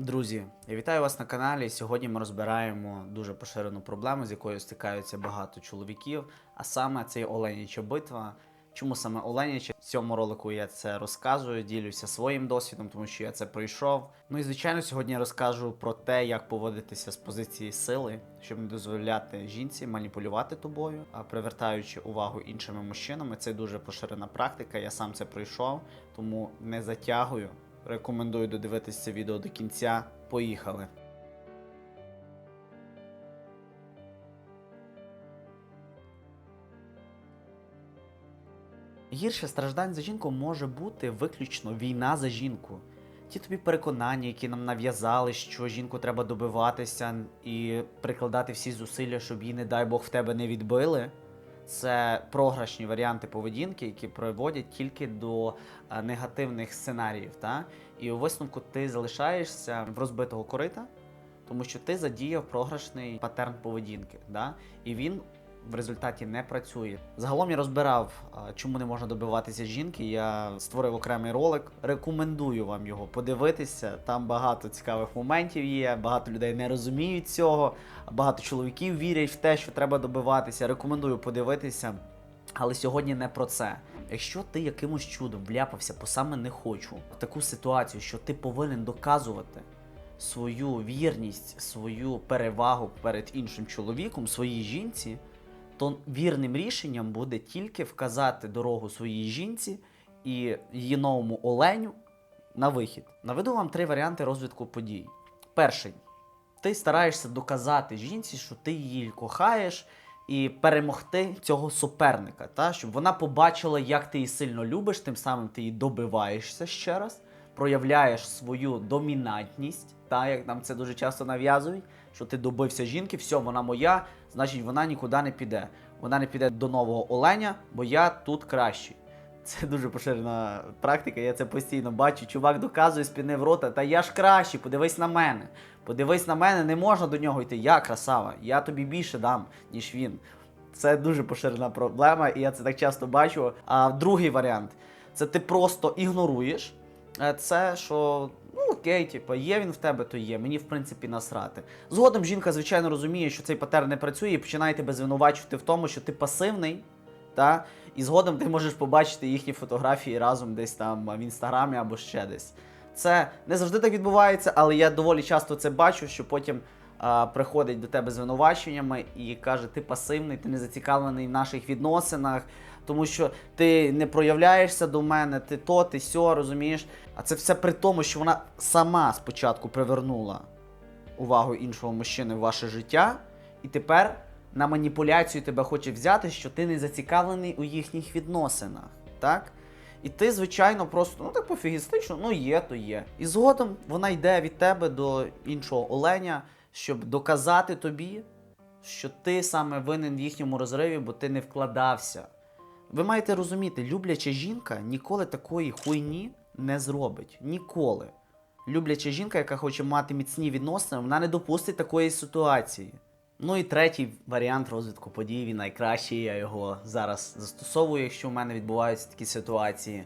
Друзі, я вітаю вас на каналі. Сьогодні ми розбираємо дуже поширену проблему, з якою стикаються багато чоловіків, а саме це Оленяча битва. Чому саме Оленяча? В цьому ролику я це розказую, ділюся своїм досвідом, тому що я це пройшов. Ну і звичайно, сьогодні я розкажу про те, як поводитися з позиції сили, щоб не дозволяти жінці маніпулювати тобою, а привертаючи увагу іншими мужчинами. Це дуже поширена практика. Я сам це пройшов, тому не затягую. Рекомендую додивитися це відео до кінця. Поїхали. Гірше страждань за жінку може бути виключно війна за жінку. Ті тобі переконання, які нам нав'язали, що жінку треба добиватися і прикладати всі зусилля, щоб її, не дай Бог, в тебе не відбили. Це програшні варіанти поведінки, які приводять тільки до е, негативних сценаріїв. Та? І у висновку ти залишаєшся в розбитого корита, тому що ти задіяв програшний паттерн поведінки. Та? І він в результаті не працює. Загалом я розбирав, чому не можна добиватися жінки. Я створив окремий ролик. Рекомендую вам його подивитися. Там багато цікавих моментів є. Багато людей не розуміють цього. Багато чоловіків вірять в те, що треба добиватися. Рекомендую подивитися. Але сьогодні не про це. Якщо ти якимось чудом вляпався по саме не хочу в таку ситуацію, що ти повинен доказувати свою вірність, свою перевагу перед іншим чоловіком, своїй жінці, то вірним рішенням буде тільки вказати дорогу своїй жінці і її новому оленю на вихід. Наведу вам три варіанти розвитку подій. Перший. Ти стараєшся доказати жінці, що ти її кохаєш, і перемогти цього суперника, та? щоб вона побачила, як ти її сильно любиш, тим самим ти її добиваєшся ще раз, проявляєш свою домінантність, та, як нам це дуже часто нав'язують, що ти добився жінки, все, вона моя, значить вона нікуди не піде. Вона не піде до нового оленя, бо я тут кращий. Це дуже поширена практика, я це постійно бачу. Чувак доказує, спінив рота, та я ж кращий, подивись на мене. Подивись на мене, не можна до нього йти. Я красава, я тобі більше дам, ніж він. Це дуже поширена проблема, і я це так часто бачу. А другий варіант це ти просто ігноруєш. Е, Це що. Ну окей, типу, є він в тебе, то є. Мені в принципі насрати. Згодом жінка, звичайно, розуміє, що цей паттерн не працює, і починає тебе звинувачувати в тому, що ти пасивний, та? і згодом ти можеш побачити їхні фотографії разом десь там в інстаграмі або ще десь. Це не завжди так відбувається, але я доволі часто це бачу, що потім а, приходить до тебе звинуваченнями і каже, ти пасивний, ти не зацікавлений в наших відносинах, тому що ти не проявляєшся до мене, ти то, ти сьо, розумієш. А це все при тому, що вона сама спочатку привернула увагу іншого мужчини в ваше життя, і тепер на маніпуляцію тебе хоче взяти, що ти не зацікавлений у їхніх відносинах. Так? І ти, звичайно, просто ну так пофігістично, ну є, то є. І згодом вона йде від тебе до іншого оленя, щоб доказати тобі, що ти саме винен в їхньому розриві, бо ти не вкладався. Ви маєте розуміти, любляча жінка ніколи такої хуйні не зробить. Ніколи. Любляча жінка, яка хоче мати міцні відносини, вона не допустить такої ситуації. Ну і третій варіант розвитку подій, він найкращий, я його зараз застосовую, якщо в мене відбуваються такі ситуації.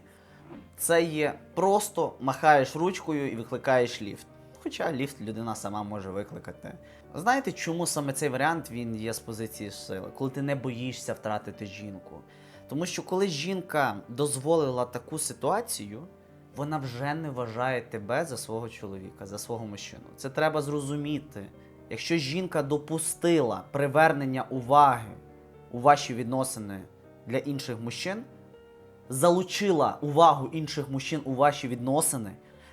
Це є просто махаєш ручкою і викликаєш ліфт. Хоча ліфт людина сама може викликати. Знаєте, чому саме цей варіант він є з позиції сили? Коли ти не боїшся втратити жінку. Тому що коли жінка дозволила таку ситуацію, вона вже не вважає тебе за свого чоловіка, за свого мужчину. Це треба зрозуміти. Якщо жінка допустила привернення уваги у ваші відносини для інших мужчин, залучила увагу інших мужчин у ваші відносини,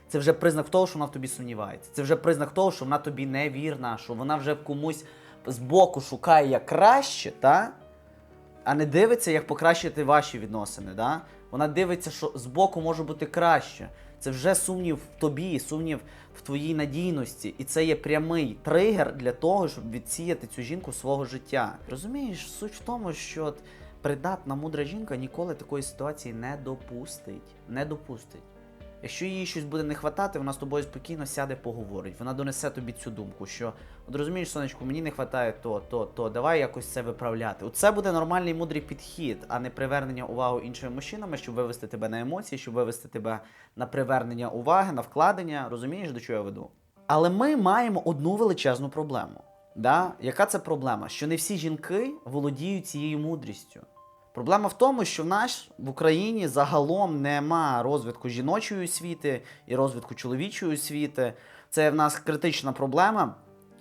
це вже признак того, що вона в тобі сумнівається. Це вже признак того, що вона тобі не вірна, що вона вже в комусь збоку шукає як краще, та? А не дивиться, як покращити ваші відносини. Да? Вона дивиться, що збоку може бути краще. Це вже сумнів в тобі, сумнів в твоїй надійності. І це є прямий тригер для того, щоб відсіяти цю жінку свого життя. Розумієш, суть в тому, що придатна мудра жінка ніколи такої ситуації не допустить. Не допустить. Якщо їй щось буде не хватати, вона з тобою спокійно сяде, поговорить. Вона донесе тобі цю думку, що от розумієш, сонечку, мені не вистачає то, то, то, давай якось це виправляти. Оце буде нормальний мудрий підхід, а не привернення уваги іншими мужчинами, щоб вивести тебе на емоції, щоб вивести тебе на привернення уваги, на вкладення. Розумієш, до чого я веду? Але ми маємо одну величезну проблему. Да? Яка це проблема? Що не всі жінки володіють цією мудрістю. Проблема в тому, що в нас в Україні загалом нема розвитку жіночої освіти і розвитку чоловічої освіти. Це в нас критична проблема.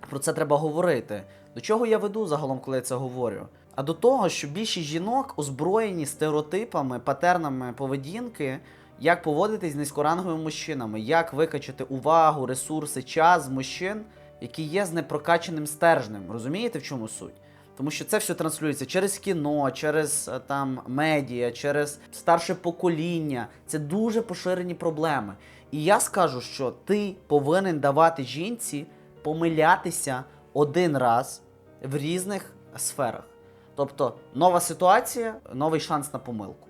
Про це треба говорити. До чого я веду загалом, коли я це говорю? А до того, що більшість жінок озброєні стереотипами, патернами поведінки, як поводитись з низькоранговими мужчинами, як викачати увагу, ресурси, час мужчин, які є з непрокаченим стержнем. Розумієте, в чому суть? Тому що це все транслюється через кіно, через е, там медіа, через старше покоління. Це дуже поширені проблеми. І я скажу, що ти повинен давати жінці помилятися один раз в різних сферах. Тобто нова ситуація, новий шанс на помилку.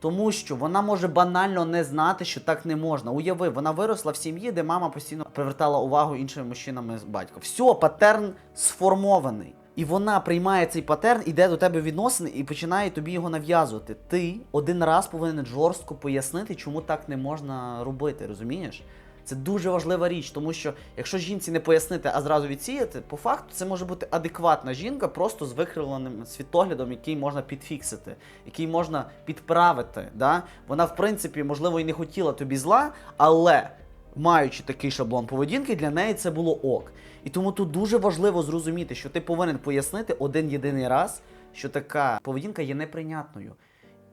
Тому що вона може банально не знати, що так не можна. Уяви, вона виросла в сім'ї, де мама постійно привертала увагу іншими мужчинами з батьком. Все, патерн сформований. І вона приймає цей патерн, іде до тебе відносини і починає тобі його нав'язувати. Ти один раз повинен жорстко пояснити, чому так не можна робити, розумієш? Це дуже важлива річ, тому що якщо жінці не пояснити, а зразу відсіяти, по факту це може бути адекватна жінка, просто з викривленим світоглядом, який можна підфіксити, який можна підправити. Да? Вона, в принципі, можливо, і не хотіла тобі зла, але маючи такий шаблон поведінки, для неї це було ок. І тому тут дуже важливо зрозуміти, що ти повинен пояснити один єдиний раз, що така поведінка є неприйнятною.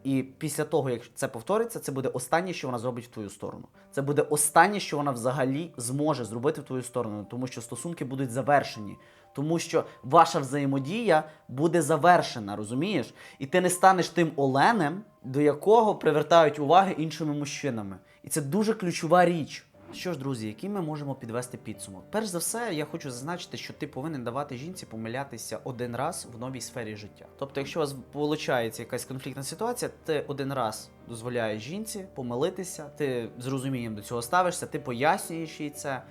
І після того, як це повториться, це буде останнє, що вона зробить в твою сторону. Це буде останнє, що вона взагалі зможе зробити в твою сторону, тому що стосунки будуть завершені, тому що ваша взаємодія буде завершена, розумієш? І ти не станеш тим оленем, до якого привертають уваги іншими мужчинами. І це дуже ключова річ. Що ж, друзі, який ми можемо підвести підсумок? Перш за все, я хочу зазначити, що ти повинен давати жінці помилятися один раз в новій сфері життя. Тобто, якщо у вас виходить якась конфліктна ситуація, ти один раз дозволяєш жінці помилитися, ти з розумінням до цього ставишся, ти пояснюєш їй це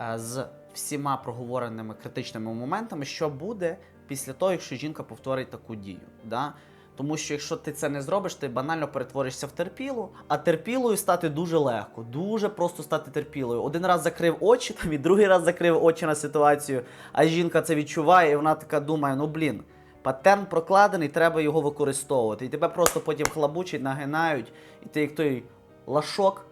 е, з всіма проговореними критичними моментами, що буде після того, якщо жінка повторить таку дію. Да? Тому що якщо ти це не зробиш, ти банально перетворишся в терпілу, а терпілою стати дуже легко, дуже просто стати терпілою. Один раз закрив очі, там і другий раз закрив очі на ситуацію, а жінка це відчуває, і вона така думає: ну блін, патерн прокладений, треба його використовувати. І тебе просто потім хлабучать, нагинають, і ти як той лашок,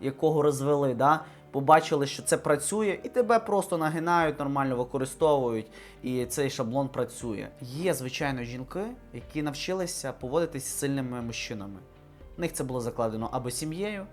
якого розвели, да? Побачили, що це працює, і тебе просто нагинають, нормально використовують, і цей шаблон працює. Є, звичайно, жінки, які навчилися поводитись з сильними мужчинами. В них це було закладено або сім'єю,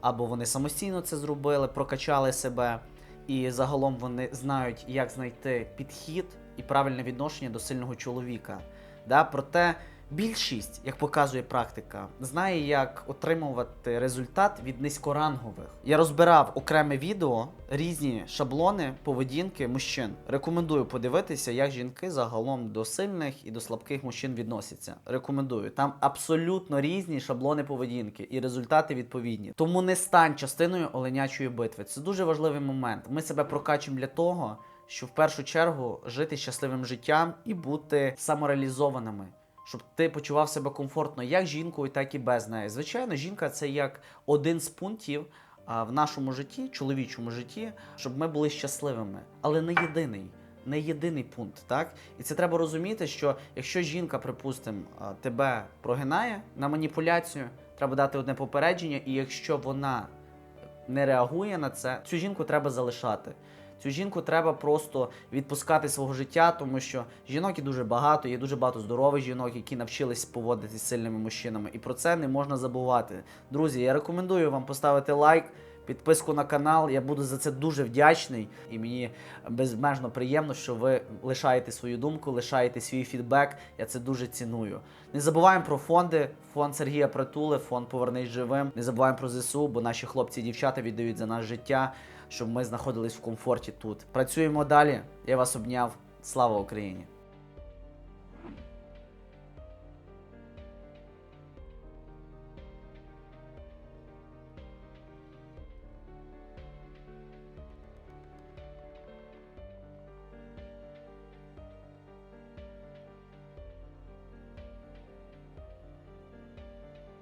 або вони самостійно це зробили, прокачали себе, і загалом вони знають, як знайти підхід і правильне відношення до сильного чоловіка. Да? Проте більшість, як показує практика, знає, як отримувати результат від низькорангових. Я розбирав окреме відео, різні шаблони поведінки мужчин. Рекомендую подивитися, як жінки загалом до сильних і до слабких мужчин відносяться. Рекомендую. Там абсолютно різні шаблони поведінки і результати відповідні. Тому не стань частиною оленячої битви. Це дуже важливий момент. Ми себе прокачуємо для того, щоб в першу чергу жити щасливим життям і бути самореалізованими. Щоб ти почував себе комфортно як жінкою, так і без неї. Звичайно, жінка це як один з пунктів в нашому житті, чоловічому житті, щоб ми були щасливими, але не єдиний. Не єдиний пункт, так? І це треба розуміти, що якщо жінка, припустимо, тебе прогинає на маніпуляцію, треба дати одне попередження, і якщо вона не реагує на це, цю жінку треба залишати. Цю жінку треба просто відпускати свого життя, тому що жінок є дуже багато, є дуже багато здорових жінок, які навчились поводитися з сильними мужчинами. І про це не можна забувати. Друзі, я рекомендую вам поставити лайк, підписку на канал. Я буду за це дуже вдячний. І мені безмежно приємно, що ви лишаєте свою думку, лишаєте свій фідбек. Я це дуже ціную. Не забуваємо про фонди. Фонд Сергія Притули, фонд Повернись живим. Не забуваємо про ЗСУ, бо наші хлопці і дівчата віддають за наше життя, щоб ми знаходились в комфорті тут. Працюємо далі. Я вас обняв. Слава Україні!